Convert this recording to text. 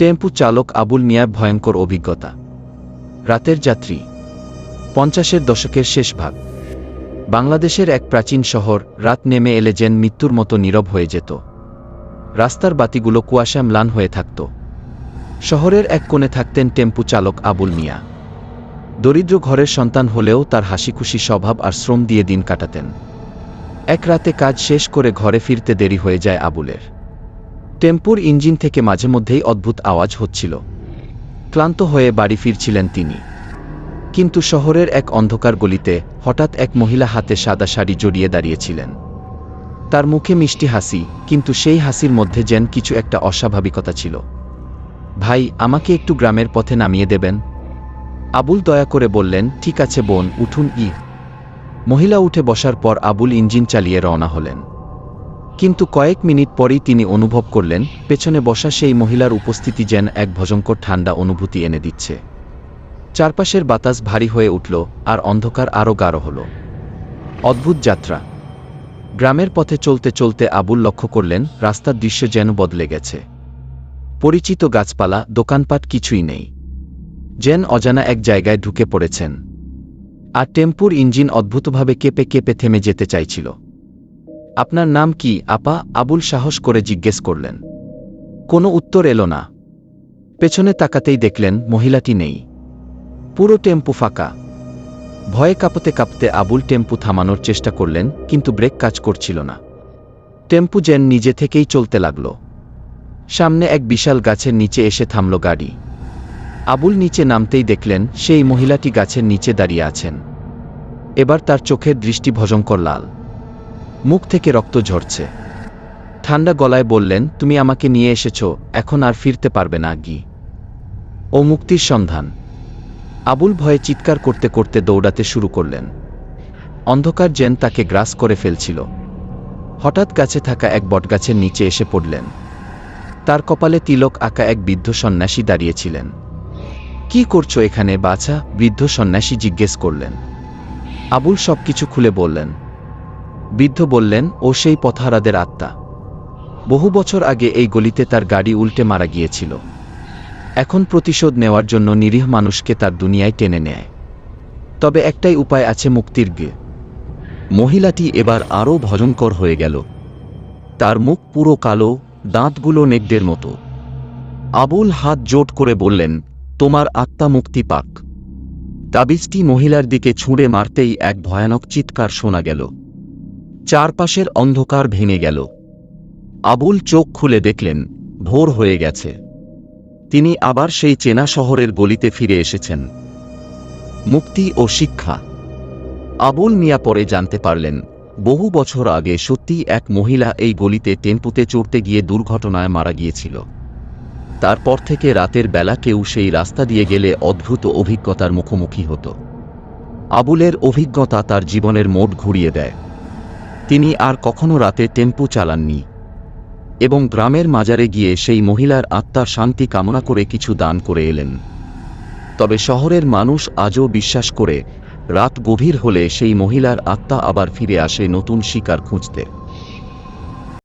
টেম্পু চালক আবুল মিয়ার ভয়ঙ্কর অভিজ্ঞতা। রাতের যাত্রী। পঞ্চাশের দশকের শেষ ভাগ। বাংলাদেশের এক প্রাচীন শহর রাত নেমে এলে যেন মৃত্যুর মতো নীরব হয়ে যেত। রাস্তার বাতিগুলো কুয়াশা ম্লান হয়ে থাকত। শহরের এক কোণে থাকতেন টেম্পু চালক আবুল মিয়া দরিদ্র ঘরের সন্তান হলেও তার হাসিখুশি স্বভাব আর শ্রম দিয়ে দিন কাটাতেন। এক রাতে কাজ শেষ করে ঘরে ফিরতে দেরি হয়ে যায় আবুলের। টেম্পুর ইঞ্জিন থেকে মাঝে মধ্যেই অদ্ভুত আওয়াজ হচ্ছিল। ক্লান্ত হয়ে বাড়ি ফিরছিলেন তিনি। কিন্তু শহরের এক অন্ধকার গলিতে হঠাৎ এক মহিলা হাতে সাদা শাড়ি জড়িয়ে দাঁড়িয়েছিলেন। তার মুখে মিষ্টি হাসি, কিন্তু সেই হাসির মধ্যে যেন কিছু একটা অস্বাভাবিকতা ছিল। ভাই, আমাকে একটু গ্রামের পথে নামিয়ে দেবেন? আবুল দয়া করে বললেন, ঠিক আছে বোন, উঠুন ই মহিলা উঠে বসার পর আবুল ইঞ্জিন চালিয়ে রওনা হলেন। কিন্তু কয়েক মিনিট পরেই তিনি অনুভব করলেন, পেছনে বসা সেই মহিলার উপস্থিতি যেন এক ভয়ঙ্কর ঠান্ডা অনুভূতি এনে দিচ্ছে। চারপাশের বাতাস ভারী হয়ে উঠল, আর অন্ধকার আরও গাঢ় হল। অদ্ভুত যাত্রা। গ্রামের পথে চলতে চলতে আবুল লক্ষ্য করলেন, রাস্তার দৃশ্য যেন বদলে গেছে। পরিচিত গাছপালা, দোকানপাট কিছুই নেই। যেন অজানা এক জায়গায় ঢুকে পড়েছেন। আর টেম্পুর ইঞ্জিন অদ্ভুতভাবে কেঁপে কেঁপে থেমে যেতে চাইছিল। আপনার নাম কি, আপা? আবুল সাহস করে জিজ্ঞেস করলেন। কোনো উত্তর এলো না। পেছনে তাকাতেই দেখলেন মহিলাটি নেই। পুরো টেম্পু ফাঁকা। ভয়ে কাঁপতে কাঁপতে আবুল টেম্পু থামানোর চেষ্টা করলেন, কিন্তু ব্রেক কাজ করছিল না। টেম্পু যেন নিজে থেকেই চলতে লাগল। সামনে এক বিশাল গাছের নিচে এসে থামল গাড়ি। আবুল নিচে নামতেই দেখলেন, সেই মহিলাটি গাছের নিচে দাঁড়িয়ে আছেন। এবার তার চোখের দৃষ্টি ভজঙ্কর লাল। মুখ থেকে রক্ত ঝরছে। ঠান্ডা গলায় বললেন, তুমি আমাকে নিয়ে এসেছ, এখন আর ফিরতে পারবে না, গি। ও মুক্তির সন্ধান। আবুল ভয়ে চিৎকার করতে করতে দৌড়াতে শুরু করলেন। অন্ধকার জেন তাকে গ্রাস করে ফেলছিল। হঠাৎ গাছে থাকা এক বটগাছের নিচে এসে পড়লেন। তার কপালে তিলক আঁকা এক বৃদ্ধ সন্ন্যাসী দাঁড়িয়েছিলেন। কি করছ এখানে, বাছা? বৃদ্ধ সন্ন্যাসী জিজ্ঞেস করলেন। আবুল সবকিছু খুলে বললেন বৃদ্ধ বললেন, ও সেই পথহারাদের আত্মা। বহু বছর আগে এই গলিতে তার গাড়ি উল্টে মারা গিয়েছিল। এখন প্রতিশোধ নেওয়ার জন্য নিরীহ মানুষকে তার দুনিয়ায় টেনে নেয়। তবে একটাই উপায় আছে মুক্তির গে। মহিলাটি এবার আরও ভয়ঙ্কর হয়ে গেল। তার মুখ পুরো কালো, দাঁতগুলো নেকড়ের মতো। আবুল হাত জোট করে বললেন, তোমার আত্মা মুক্তি পাক। তাবিজটি মহিলার দিকে ছুঁড়ে মারতেই এক ভয়ানক চিৎকার শোনা গেল। চারপাশের অন্ধকার ভেঙে গেল। আবুল চোখ খুলে দেখলেন, ভোর হয়ে গেছে। তিনি আবার সেই চেনা শহরের গলিতে ফিরে এসেছেন। মুক্তি ও শিক্ষা। আবুল মিয়া পরে জানতে পারলেন, বহু বছর আগে সত্যি এক মহিলা এই গলিতে টেম্পুতে চড়তে গিয়ে দুর্ঘটনায় মারা গিয়েছিল। তারপর থেকে রাতের বেলা কেউ সেই রাস্তা দিয়ে গেলে অদ্ভুত অভিজ্ঞতার মুখোমুখি হতো। আবুলের অভিজ্ঞতা তার জীবনের মোট ঘুরিয়ে দেয়। তিনি আর কখনো রাতে টেম্পু চালাননি। এবং গ্রামের মাজারে গিয়ে সেই মহিলার আত্মার শান্তি কামনা করে কিছু দান করে এলেন। তবে শহরের মানুষ আজও বিশ্বাস করে, রাত গভীর হলে সেই মহিলার আত্মা আবার ফিরে আসে নতুন শিকার খুঁজতে।